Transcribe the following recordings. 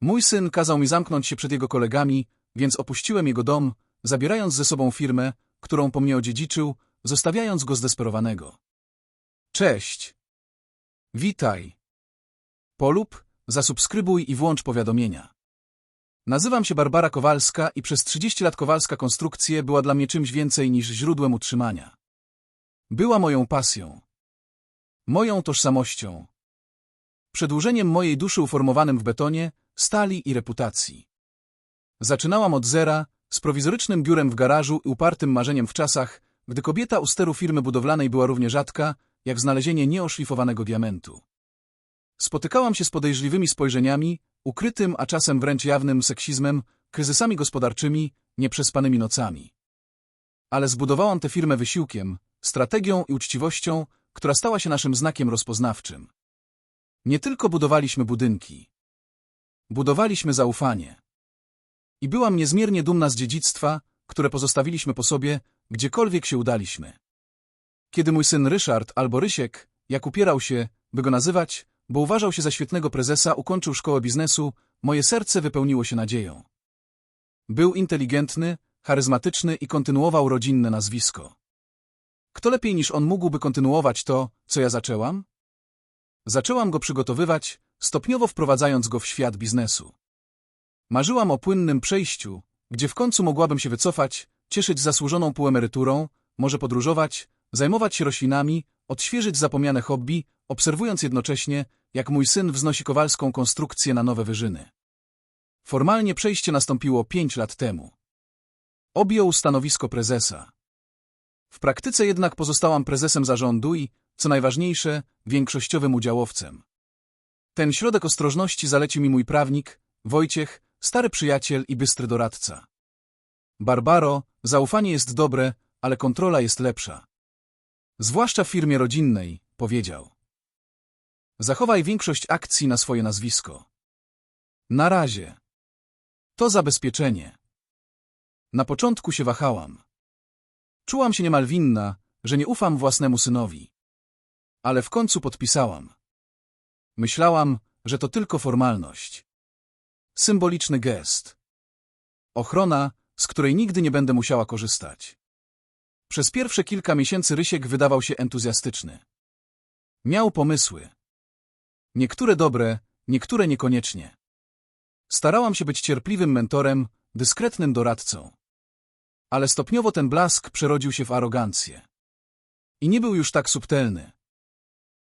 Mój syn kazał mi zamknąć się przed jego kolegami, więc opuściłem jego dom, zabierając ze sobą firmę, którą po mnie odziedziczył, zostawiając go zdesperowanego. Cześć. Witaj. Polub, zasubskrybuj i włącz powiadomienia. Nazywam się Barbara Kowalska i przez 30 lat Kowalska Konstrukcje była dla mnie czymś więcej niż źródłem utrzymania. Była moją pasją. Moją tożsamością. Przedłużeniem mojej duszy uformowanym w betonie, stali i reputacji. Zaczynałam od zera, z prowizorycznym biurem w garażu i upartym marzeniem w czasach, gdy kobieta u steru firmy budowlanej była równie rzadka, jak znalezienie nieoszlifowanego diamentu. Spotykałam się z podejrzliwymi spojrzeniami, ukrytym, a czasem wręcz jawnym seksizmem, kryzysami gospodarczymi, nieprzespanymi nocami. Ale zbudowałam tę firmę wysiłkiem, strategią i uczciwością, która stała się naszym znakiem rozpoznawczym. Nie tylko budowaliśmy budynki. Budowaliśmy zaufanie. I byłam niezmiernie dumna z dziedzictwa, które pozostawiliśmy po sobie, gdziekolwiek się udaliśmy. Kiedy mój syn Ryszard albo Rysiek, jak upierał się, by go nazywać, bo uważał się za świetnego prezesa, ukończył szkołę biznesu, moje serce wypełniło się nadzieją. Był inteligentny, charyzmatyczny i kontynuował rodzinne nazwisko. Kto lepiej niż on mógłby kontynuować to, co ja zaczęłam? Zaczęłam go przygotowywać, stopniowo wprowadzając go w świat biznesu. Marzyłam o płynnym przejściu, gdzie w końcu mogłabym się wycofać, cieszyć zasłużoną półemeryturą, może podróżować, zajmować się roślinami, odświeżyć zapomniane hobby, obserwując jednocześnie, jak mój syn wznosi kowalską konstrukcję na nowe wyżyny. Formalnie przejście nastąpiło pięć lat temu. Objął stanowisko prezesa. W praktyce jednak pozostałam prezesem zarządu i, co najważniejsze, większościowym udziałowcem. Ten środek ostrożności zalecił mi mój prawnik, Wojciech, stary przyjaciel i bystry doradca. Barbaro, zaufanie jest dobre, ale kontrola jest lepsza. Zwłaszcza w firmie rodzinnej, powiedział. Zachowaj większość akcji na swoje nazwisko. Na razie. To zabezpieczenie. Na początku się wahałam. Czułam się niemal winna, że nie ufam własnemu synowi. Ale w końcu podpisałam. Myślałam, że to tylko formalność. Symboliczny gest. Ochrona, z której nigdy nie będę musiała korzystać. Przez pierwsze kilka miesięcy Rysiek wydawał się entuzjastyczny. Miał pomysły. Niektóre dobre, niektóre niekoniecznie. Starałam się być cierpliwym mentorem, dyskretnym doradcą. Ale stopniowo ten blask przerodził się w arogancję. I nie był już tak subtelny.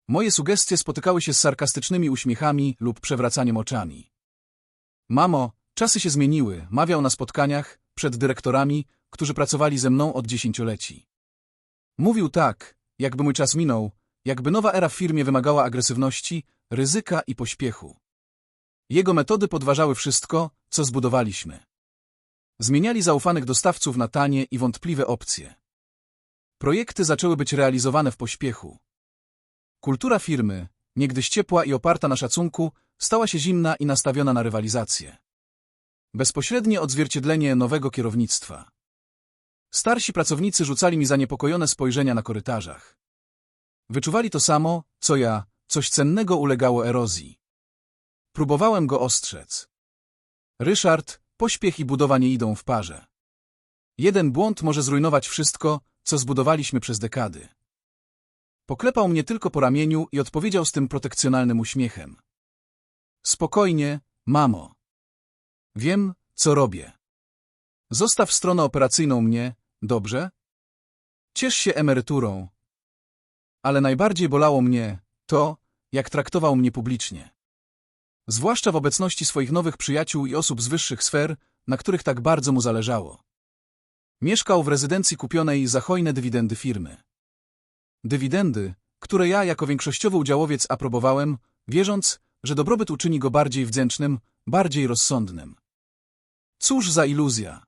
Moje sugestie spotykały się z sarkastycznymi uśmiechami lub przewracaniem oczami. Mamo, czasy się zmieniły, mawiał na spotkaniach, przed dyrektorami, którzy pracowali ze mną od dziesięcioleci. Mówił tak, jakby mój czas minął, jakby nowa era w firmie wymagała agresywności, ryzyka i pośpiechu. Jego metody podważały wszystko, co zbudowaliśmy. Zmieniali zaufanych dostawców na tanie i wątpliwe opcje. Projekty zaczęły być realizowane w pośpiechu. Kultura firmy, niegdyś ciepła i oparta na szacunku, stała się zimna i nastawiona na rywalizację. Bezpośrednie odzwierciedlenie nowego kierownictwa. Starsi pracownicy rzucali mi zaniepokojone spojrzenia na korytarzach. Wyczuwali to samo, co ja, coś cennego ulegało erozji. Próbowałem go ostrzec. Ryszard, pośpiech i budowa nie idą w parze. Jeden błąd może zrujnować wszystko, co zbudowaliśmy przez dekady. Poklepał mnie tylko po ramieniu i odpowiedział z tym protekcjonalnym uśmiechem. Spokojnie, mamo. Wiem, co robię. Zostaw stronę operacyjną mnie, dobrze? Ciesz się emeryturą. Ale najbardziej bolało mnie to, jak traktował mnie publicznie. Zwłaszcza w obecności swoich nowych przyjaciół i osób z wyższych sfer, na których tak bardzo mu zależało. Mieszkał w rezydencji kupionej za hojne dywidendy firmy. Dywidendy, które ja jako większościowy udziałowiec aprobowałem, wierząc, że dobrobyt uczyni go bardziej wdzięcznym, bardziej rozsądnym. Cóż za iluzja!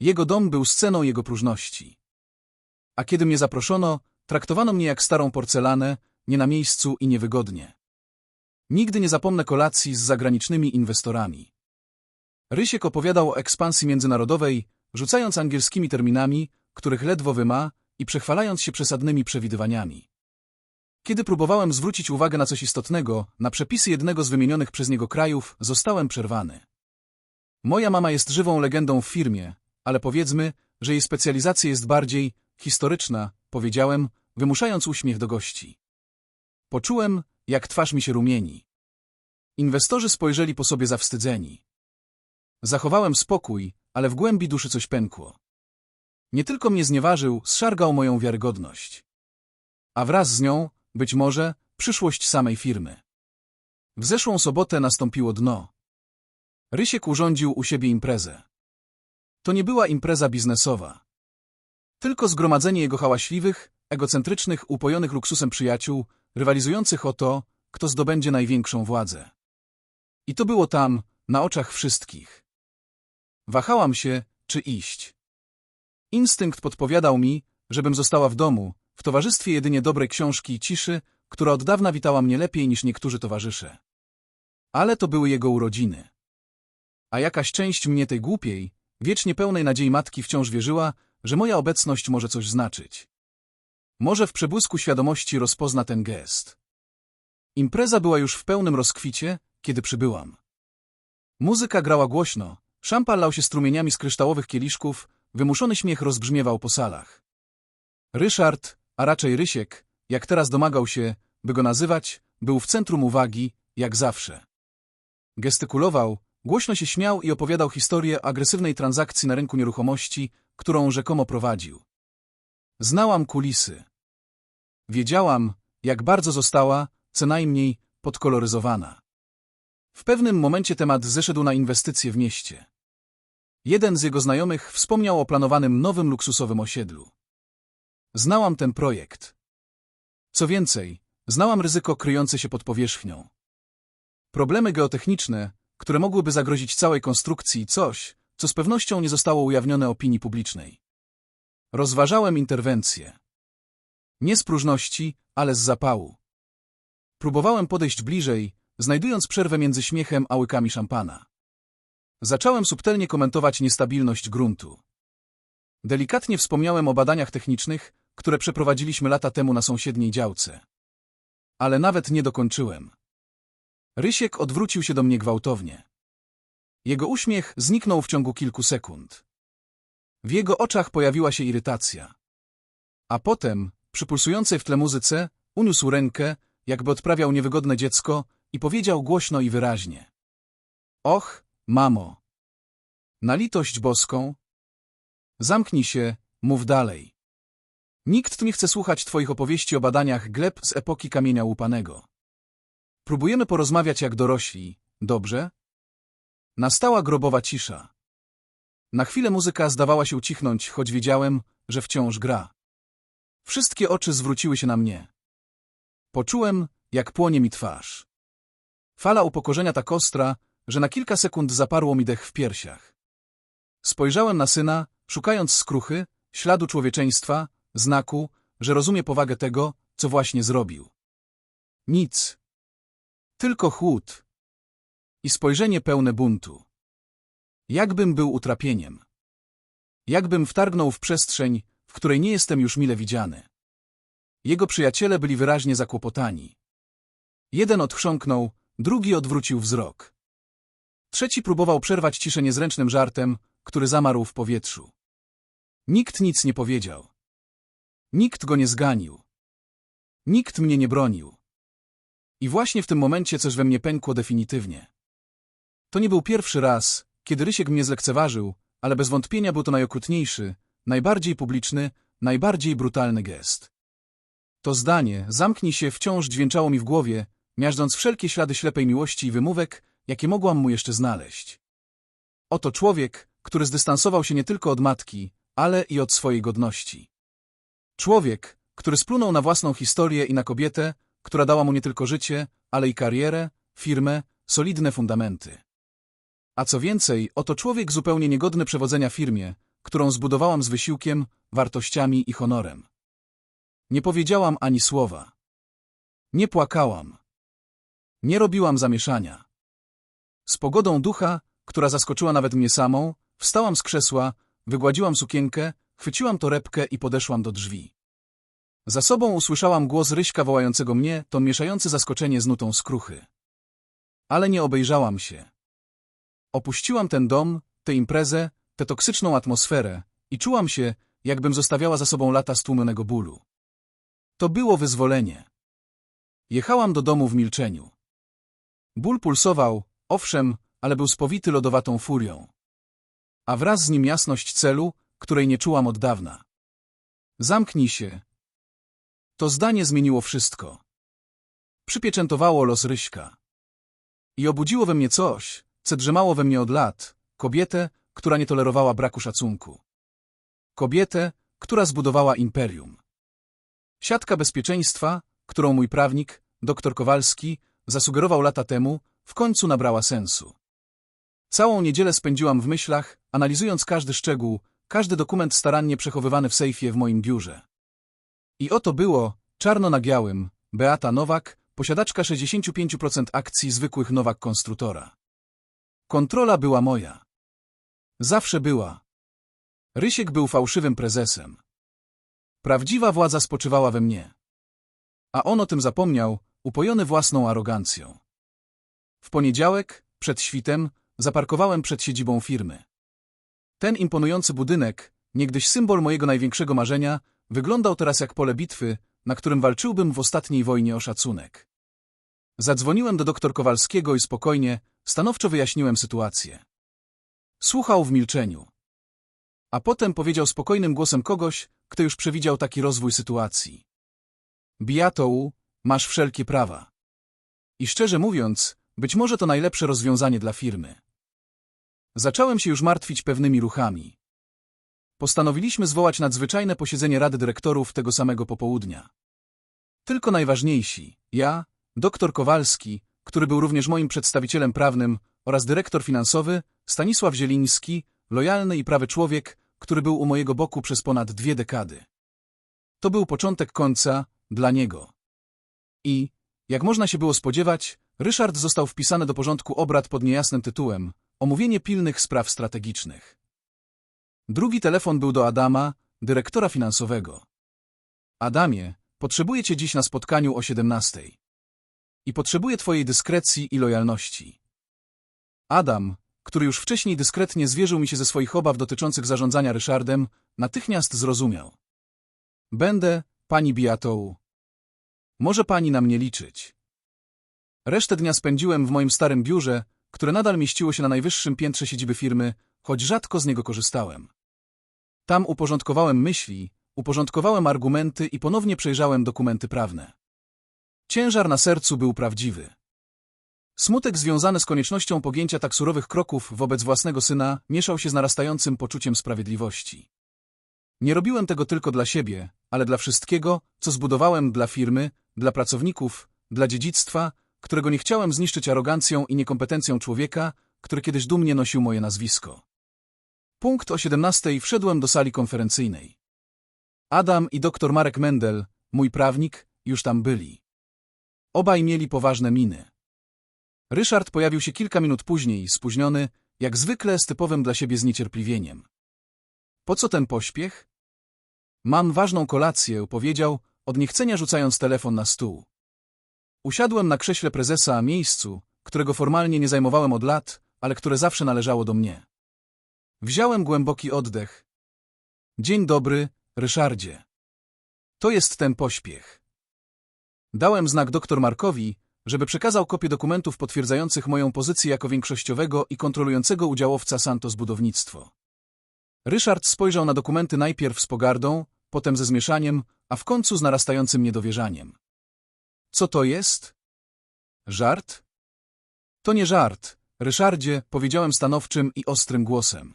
Jego dom był sceną jego próżności. A kiedy mnie zaproszono, traktowano mnie jak starą porcelanę, nie na miejscu i niewygodnie. Nigdy nie zapomnę kolacji z zagranicznymi inwestorami. Rysiek opowiadał o ekspansji międzynarodowej, rzucając angielskimi terminami, których ledwo wyma i przechwalając się przesadnymi przewidywaniami. Kiedy próbowałem zwrócić uwagę na coś istotnego, na przepisy jednego z wymienionych przez niego krajów, zostałem przerwany. Moja mama jest żywą legendą w firmie, ale powiedzmy, że jej specjalizacja jest bardziej historyczna, powiedziałem, wymuszając uśmiech do gości. Poczułem, jak twarz mi się rumieni. Inwestorzy spojrzeli po sobie zawstydzeni. Zachowałem spokój, ale w głębi duszy coś pękło. Nie tylko mnie znieważył, zszargał moją wiarygodność. A wraz z nią, być może, przyszłość samej firmy. W zeszłą sobotę nastąpiło dno. Rysiek urządził u siebie imprezę. To nie była impreza biznesowa. Tylko zgromadzenie jego hałaśliwych, egocentrycznych, upojonych luksusem przyjaciół, rywalizujących o to, kto zdobędzie największą władzę. I to było tam, na oczach wszystkich. Wahałam się, czy iść. Instynkt podpowiadał mi, żebym została w domu, w towarzystwie jedynie dobrej książki i ciszy, która od dawna witała mnie lepiej niż niektórzy towarzysze. Ale to były jego urodziny. A jakaś część mnie tej głupiej, wiecznie pełnej nadziei matki wciąż wierzyła, że moja obecność może coś znaczyć. Może w przebłysku świadomości rozpozna ten gest. Impreza była już w pełnym rozkwicie, kiedy przybyłam. Muzyka grała głośno, szampan lał się strumieniami z kryształowych kieliszków, wymuszony śmiech rozbrzmiewał po salach. Ryszard, a raczej Rysiek, jak teraz domagał się, by go nazywać, był w centrum uwagi, jak zawsze. Gestykulował, głośno się śmiał i opowiadał historię agresywnej transakcji na rynku nieruchomości, którą rzekomo prowadził. Znałam kulisy. Wiedziałam, jak bardzo została, co najmniej, podkoloryzowana. W pewnym momencie temat zeszedł na inwestycje w mieście. Jeden z jego znajomych wspomniał o planowanym nowym luksusowym osiedlu. Znałam ten projekt. Co więcej, znałam ryzyko kryjące się pod powierzchnią. Problemy geotechniczne, które mogłyby zagrozić całej konstrukcji, coś, co z pewnością nie zostało ujawnione opinii publicznej. Rozważałem interwencję. Nie z próżności, ale z zapału. Próbowałem podejść bliżej, znajdując przerwę między śmiechem a łykami szampana. Zacząłem subtelnie komentować niestabilność gruntu. Delikatnie wspomniałem o badaniach technicznych, które przeprowadziliśmy lata temu na sąsiedniej działce. Ale nawet nie dokończyłem. Rysiek odwrócił się do mnie gwałtownie. Jego uśmiech zniknął w ciągu kilku sekund. W jego oczach pojawiła się irytacja. A potem, przy pulsującej w tle muzyce, uniósł rękę, jakby odprawiał niewygodne dziecko i powiedział głośno i wyraźnie. Och, mamo! Na litość boską! Zamknij się, mów dalej. Nikt nie chce słuchać twoich opowieści o badaniach gleb z epoki kamienia łupanego. Próbujemy porozmawiać jak dorośli, dobrze? Nastała grobowa cisza. Na chwilę muzyka zdawała się ucichnąć, choć wiedziałem, że wciąż gra. Wszystkie oczy zwróciły się na mnie. Poczułem, jak płonie mi twarz. Fala upokorzenia tak ostra, że na kilka sekund zaparło mi dech w piersiach. Spojrzałem na syna, szukając skruchy, śladu człowieczeństwa, znaku, że rozumie powagę tego, co właśnie zrobił. Nic. Tylko chłód. I spojrzenie pełne buntu. Jakbym był utrapieniem. Jakbym wtargnął w przestrzeń, w której nie jestem już mile widziany. Jego przyjaciele byli wyraźnie zakłopotani. Jeden odchrząknął, drugi odwrócił wzrok. Trzeci próbował przerwać ciszę niezręcznym żartem, który zamarł w powietrzu. Nikt nic nie powiedział. Nikt go nie zganił. Nikt mnie nie bronił. I właśnie w tym momencie coś we mnie pękło definitywnie. To nie był pierwszy raz, kiedy Rysiek mnie zlekceważył, ale bez wątpienia był to najokrutniejszy, najbardziej publiczny, najbardziej brutalny gest. To zdanie, zamknij się, wciąż dźwięczało mi w głowie, miażdżąc wszelkie ślady ślepej miłości i wymówek, jakie mogłam mu jeszcze znaleźć. Oto człowiek, który zdystansował się nie tylko od matki, ale i od swojej godności. Człowiek, który splunął na własną historię i na kobietę, która dała mu nie tylko życie, ale i karierę, firmę, solidne fundamenty. A co więcej, oto człowiek zupełnie niegodny przewodzenia firmie, którą zbudowałam z wysiłkiem, wartościami i honorem. Nie powiedziałam ani słowa. Nie płakałam. Nie robiłam zamieszania. Z pogodą ducha, która zaskoczyła nawet mnie samą, wstałam z krzesła, wygładziłam sukienkę, chwyciłam torebkę i podeszłam do drzwi. Za sobą usłyszałam głos Ryśka wołającego mnie, to mieszający zaskoczenie z nutą skruchy. Ale nie obejrzałam się. Opuściłam ten dom, tę imprezę, tę toksyczną atmosferę i czułam się, jakbym zostawiała za sobą lata stłumionego bólu. To było wyzwolenie. Jechałam do domu w milczeniu. Ból pulsował, owszem, ale był spowity lodowatą furią. A wraz z nim jasność celu, której nie czułam od dawna. Zamknij się. To zdanie zmieniło wszystko. Przypieczętowało los Ryśka. I obudziło we mnie coś, co drzemało we mnie od lat, kobietę, która nie tolerowała braku szacunku. Kobietę, która zbudowała imperium. Siatka bezpieczeństwa, którą mój prawnik, dr Kowalski, zasugerował lata temu, w końcu nabrała sensu. Całą niedzielę spędziłam w myślach, analizując każdy szczegół, każdy dokument starannie przechowywany w sejfie w moim biurze. I oto było, czarno na białym, Beata Nowak, posiadaczka 65% akcji zwykłych Nowak Konstrutora. Kontrola była moja. Zawsze była. Rysiek był fałszywym prezesem. Prawdziwa władza spoczywała we mnie. A on o tym zapomniał, upojony własną arogancją. W poniedziałek, przed świtem, zaparkowałem przed siedzibą firmy. Ten imponujący budynek, niegdyś symbol mojego największego marzenia, wyglądał teraz jak pole bitwy, na którym walczyłbym w ostatniej wojnie o szacunek. Zadzwoniłem do doktor Kowalskiego i spokojnie, stanowczo wyjaśniłem sytuację. Słuchał w milczeniu. A potem powiedział spokojnym głosem kogoś, kto już przewidział taki rozwój sytuacji. Biatoł, masz wszelkie prawa. I szczerze mówiąc, być może to najlepsze rozwiązanie dla firmy. Zacząłem się już martwić pewnymi ruchami. Postanowiliśmy zwołać nadzwyczajne posiedzenie Rady Dyrektorów tego samego popołudnia. Tylko najważniejsi, ja, doktor Kowalski, który był również moim przedstawicielem prawnym, oraz dyrektor finansowy, Stanisław Zieliński, lojalny i prawy człowiek, który był u mojego boku przez ponad dwie dekady. To był początek końca dla niego. I, jak można się było spodziewać, Ryszard został wpisany do porządku obrad pod niejasnym tytułem Omówienie pilnych spraw strategicznych. Drugi telefon był do Adama, dyrektora finansowego. Adamie, potrzebuję cię dziś na spotkaniu o 17. I potrzebuję twojej dyskrecji i lojalności. Adam, który już wcześniej dyskretnie zwierzył mi się ze swoich obaw dotyczących zarządzania Ryszardem, natychmiast zrozumiał. Będę, pani Biatoł. Może pani na mnie liczyć. Resztę dnia spędziłem w moim starym biurze, które nadal mieściło się na najwyższym piętrze siedziby firmy, choć rzadko z niego korzystałem. Tam uporządkowałem myśli, uporządkowałem argumenty i ponownie przejrzałem dokumenty prawne. Ciężar na sercu był prawdziwy. Smutek związany z koniecznością pogięcia tak surowych kroków wobec własnego syna mieszał się z narastającym poczuciem sprawiedliwości. Nie robiłem tego tylko dla siebie, ale dla wszystkiego, co zbudowałem dla firmy, dla pracowników, dla dziedzictwa, którego nie chciałem zniszczyć arogancją i niekompetencją człowieka, który kiedyś dumnie nosił moje nazwisko. Punkt o 17 wszedłem do sali konferencyjnej. Adam i dr Marek Mendel, mój prawnik, już tam byli. Obaj mieli poważne miny. Ryszard pojawił się kilka minut później, spóźniony, jak zwykle z typowym dla siebie zniecierpliwieniem. Po co ten pośpiech? Mam ważną kolację, powiedział, od niechcenia rzucając telefon na stół. Usiadłem na krześle prezesa, miejscu, którego formalnie nie zajmowałem od lat, ale które zawsze należało do mnie. Wziąłem głęboki oddech. Dzień dobry, Ryszardzie. To jest ten pośpiech. Dałem znak doktor Markowi, żeby przekazał kopię dokumentów potwierdzających moją pozycję jako większościowego i kontrolującego udziałowca Santos Budownictwo. Ryszard spojrzał na dokumenty najpierw z pogardą, potem ze zmieszaniem, a w końcu z narastającym niedowierzaniem. Co to jest? Żart? To nie żart, Ryszardzie, powiedziałem stanowczym i ostrym głosem.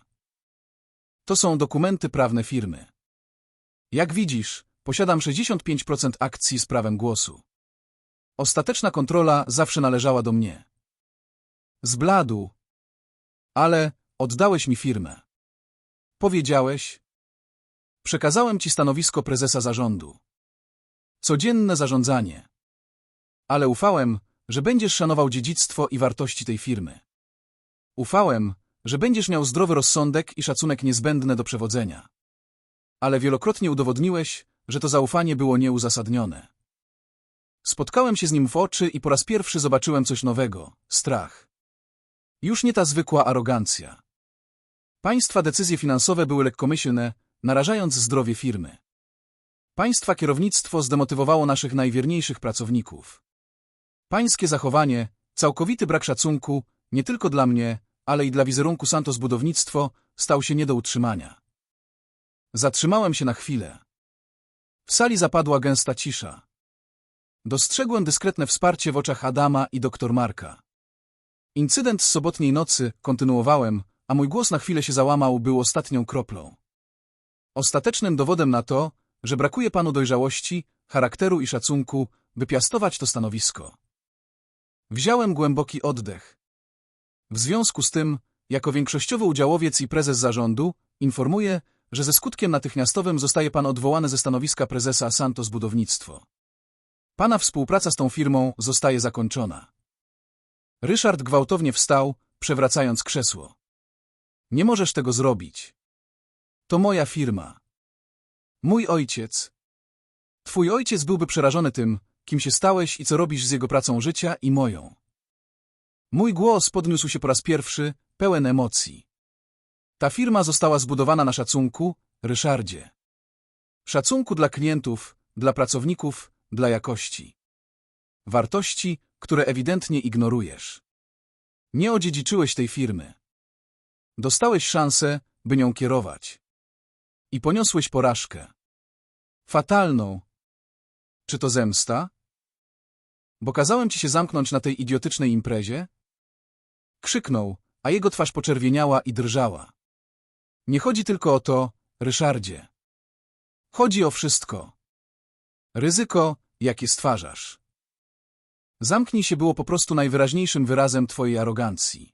To są dokumenty prawne firmy. Jak widzisz, posiadam 65% akcji z prawem głosu. Ostateczna kontrola zawsze należała do mnie. Zbladł. Ale oddałeś mi firmę. Powiedziałeś. Przekazałem ci stanowisko prezesa zarządu. Codzienne zarządzanie. Ale ufałem, że będziesz szanował dziedzictwo i wartości tej firmy. Ufałem, że będziesz miał zdrowy rozsądek i szacunek niezbędne do przewodzenia. Ale wielokrotnie udowodniłeś, że to zaufanie było nieuzasadnione. Spotkałem się z nim w oczy i po raz pierwszy zobaczyłem coś nowego – strach. Już nie ta zwykła arogancja. Państwa decyzje finansowe były lekkomyślne, narażając zdrowie firmy. Państwa kierownictwo zdemotywowało naszych najwierniejszych pracowników. Pańskie zachowanie, całkowity brak szacunku, nie tylko dla mnie, ale i dla wizerunku Santos Budownictwo, stał się nie do utrzymania. Zatrzymałem się na chwilę. W sali zapadła gęsta cisza. Dostrzegłem dyskretne wsparcie w oczach Adama i doktor Marka. Incydent z sobotniej nocy, kontynuowałem, a mój głos na chwilę się załamał, był ostatnią kroplą. Ostatecznym dowodem na to, że brakuje panu dojrzałości, charakteru i szacunku, by piastować to stanowisko. Wziąłem głęboki oddech. W związku z tym, jako większościowy udziałowiec i prezes zarządu, informuję, że ze skutkiem natychmiastowym zostaje pan odwołany ze stanowiska prezesa Santos Budownictwo. Pana współpraca z tą firmą zostaje zakończona. Ryszard gwałtownie wstał, przewracając krzesło. Nie możesz tego zrobić. To moja firma. Mój ojciec. Twój ojciec byłby przerażony tym, kim się stałeś i co robisz z jego pracą życia i moją. Mój głos podniósł się po raz pierwszy, pełen emocji. Ta firma została zbudowana na szacunku, Ryszardzie. Szacunku dla klientów, dla pracowników, dla jakości. Wartości, które ewidentnie ignorujesz. Nie odziedziczyłeś tej firmy. Dostałeś szansę, by nią kierować. I poniosłeś porażkę. Fatalną. Czy to zemsta? Bo kazałem ci się zamknąć na tej idiotycznej imprezie? Krzyknął, a jego twarz poczerwieniała i drżała. Nie chodzi tylko o to, Ryszardzie. Chodzi o wszystko. Ryzyko, jakie stwarzasz. Zamknij się było po prostu najwyraźniejszym wyrazem twojej arogancji.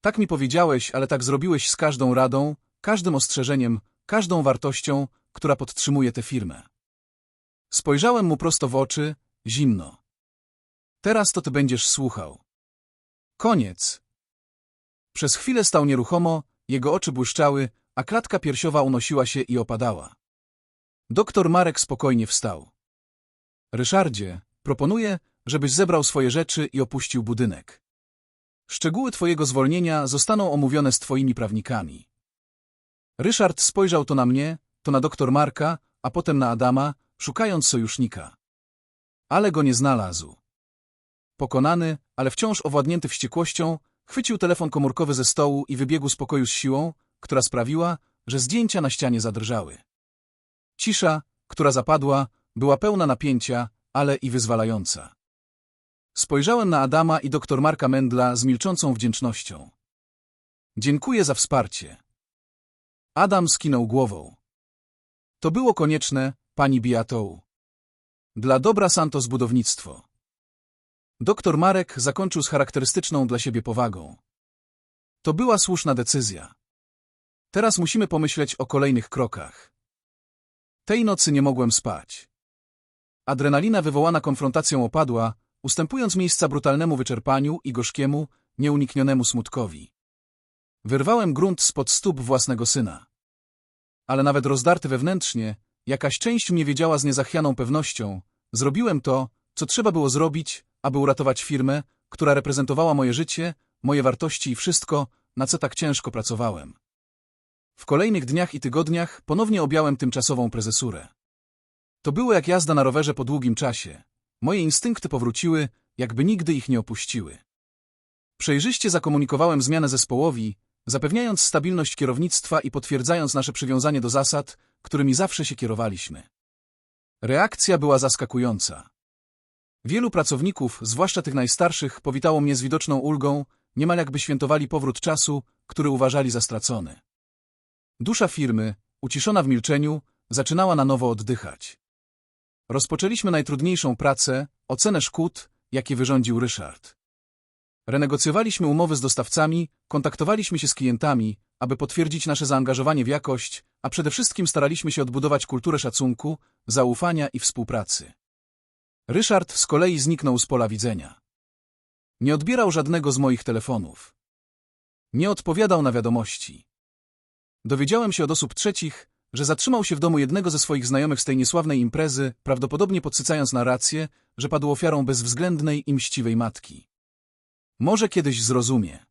Tak mi powiedziałeś, ale tak zrobiłeś z każdą radą, każdym ostrzeżeniem, każdą wartością, która podtrzymuje tę firmę. Spojrzałem mu prosto w oczy, zimno. Teraz to ty będziesz słuchał. Koniec. Przez chwilę stał nieruchomo, jego oczy błyszczały, a klatka piersiowa unosiła się i opadała. Doktor Marek spokojnie wstał. Ryszardzie, proponuję, żebyś zebrał swoje rzeczy i opuścił budynek. Szczegóły twojego zwolnienia zostaną omówione z twoimi prawnikami. Ryszard spojrzał to na mnie, to na doktor Marka, a potem na Adama, szukając sojusznika. Ale go nie znalazł. Pokonany, ale wciąż owładnięty wściekłością, chwycił telefon komórkowy ze stołu i wybiegł z pokoju z siłą, która sprawiła, że zdjęcia na ścianie zadrżały. Cisza, która zapadła, była pełna napięcia, ale i wyzwalająca. Spojrzałem na Adama i doktor Marka Mendla z milczącą wdzięcznością. Dziękuję za wsparcie. Adam skinął głową. To było konieczne, pani Biatou. Dla dobra Santos budownictwo. Doktor Marek zakończył z charakterystyczną dla siebie powagą. To była słuszna decyzja. Teraz musimy pomyśleć o kolejnych krokach. Tej nocy nie mogłem spać. Adrenalina wywołana konfrontacją opadła, ustępując miejsca brutalnemu wyczerpaniu i gorzkiemu, nieuniknionemu smutkowi. Wyrwałem grunt spod stóp własnego syna. Ale nawet rozdarty wewnętrznie, jakaś część mnie wiedziała z niezachwianą pewnością, zrobiłem to, co trzeba było zrobić, aby uratować firmę, która reprezentowała moje życie, moje wartości i wszystko, na co tak ciężko pracowałem. W kolejnych dniach i tygodniach ponownie objąłem tymczasową prezesurę. To było jak jazda na rowerze po długim czasie. Moje instynkty powróciły, jakby nigdy ich nie opuściły. Przejrzyście zakomunikowałem zmianę zespołowi, zapewniając stabilność kierownictwa i potwierdzając nasze przywiązanie do zasad, którymi zawsze się kierowaliśmy. Reakcja była zaskakująca. Wielu pracowników, zwłaszcza tych najstarszych, powitało mnie z widoczną ulgą, niemal jakby świętowali powrót czasu, który uważali za stracony. Dusza firmy, uciszona w milczeniu, zaczynała na nowo oddychać. Rozpoczęliśmy najtrudniejszą pracę, ocenę szkód, jakie wyrządził Ryszard. Renegocjowaliśmy umowy z dostawcami, kontaktowaliśmy się z klientami, aby potwierdzić nasze zaangażowanie w jakość, a przede wszystkim staraliśmy się odbudować kulturę szacunku, zaufania i współpracy. Ryszard z kolei zniknął z pola widzenia. Nie odbierał żadnego z moich telefonów. Nie odpowiadał na wiadomości. Dowiedziałem się od osób trzecich, że zatrzymał się w domu jednego ze swoich znajomych z tej niesławnej imprezy, prawdopodobnie podsycając narrację, że padł ofiarą bezwzględnej i mściwej matki. Może kiedyś zrozumie.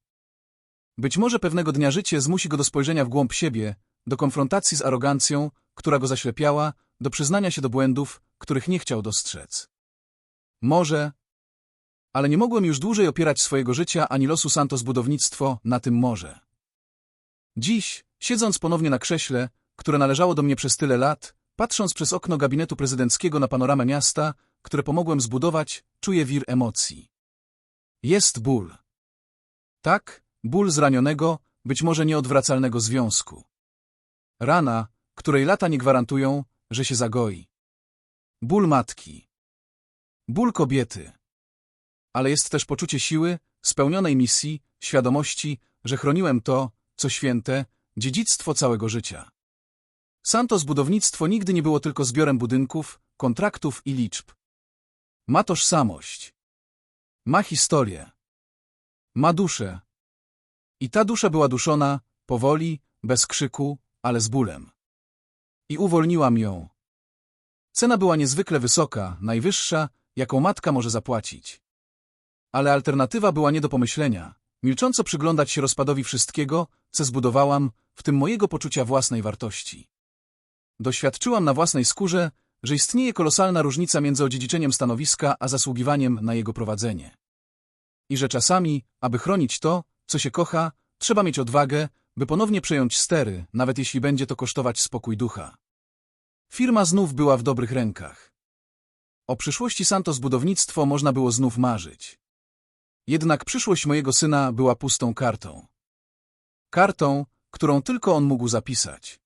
Być może pewnego dnia życie zmusi go do spojrzenia w głąb siebie, do konfrontacji z arogancją, która go zaślepiała, do przyznania się do błędów, których nie chciał dostrzec. Może, ale nie mogłem już dłużej opierać swojego życia ani losu Santos budownictwo na tym morze. Dziś, siedząc ponownie na krześle, które należało do mnie przez tyle lat, patrząc przez okno gabinetu prezydenckiego na panoramę miasta, które pomogłem zbudować, czuję wir emocji. Jest ból. Tak, ból zranionego, być może nieodwracalnego związku. Rana, której lata nie gwarantują, że się zagoi. Ból matki. Ból kobiety. Ale jest też poczucie siły, spełnionej misji, świadomości, że chroniłem to, co święte, dziedzictwo całego życia. Santos budownictwo nigdy nie było tylko zbiorem budynków, kontraktów i liczb. Ma tożsamość. Ma historię. Ma duszę. I ta dusza była duszona, powoli, bez krzyku, ale z bólem. I uwolniłam ją. Cena była niezwykle wysoka, najwyższa, jaką matka może zapłacić. Ale alternatywa była nie do pomyślenia. Milcząco przyglądać się rozpadowi wszystkiego, co zbudowałam, w tym mojego poczucia własnej wartości. Doświadczyłam na własnej skórze, że istnieje kolosalna różnica między odziedziczeniem stanowiska a zasługiwaniem na jego prowadzenie. I że czasami, aby chronić to, co się kocha, trzeba mieć odwagę, by ponownie przejąć stery, nawet jeśli będzie to kosztować spokój ducha. Firma znów była w dobrych rękach. O przyszłości Santos budownictwo można było znów marzyć. Jednak przyszłość mojego syna była pustą kartą. Kartą, którą tylko on mógł zapisać.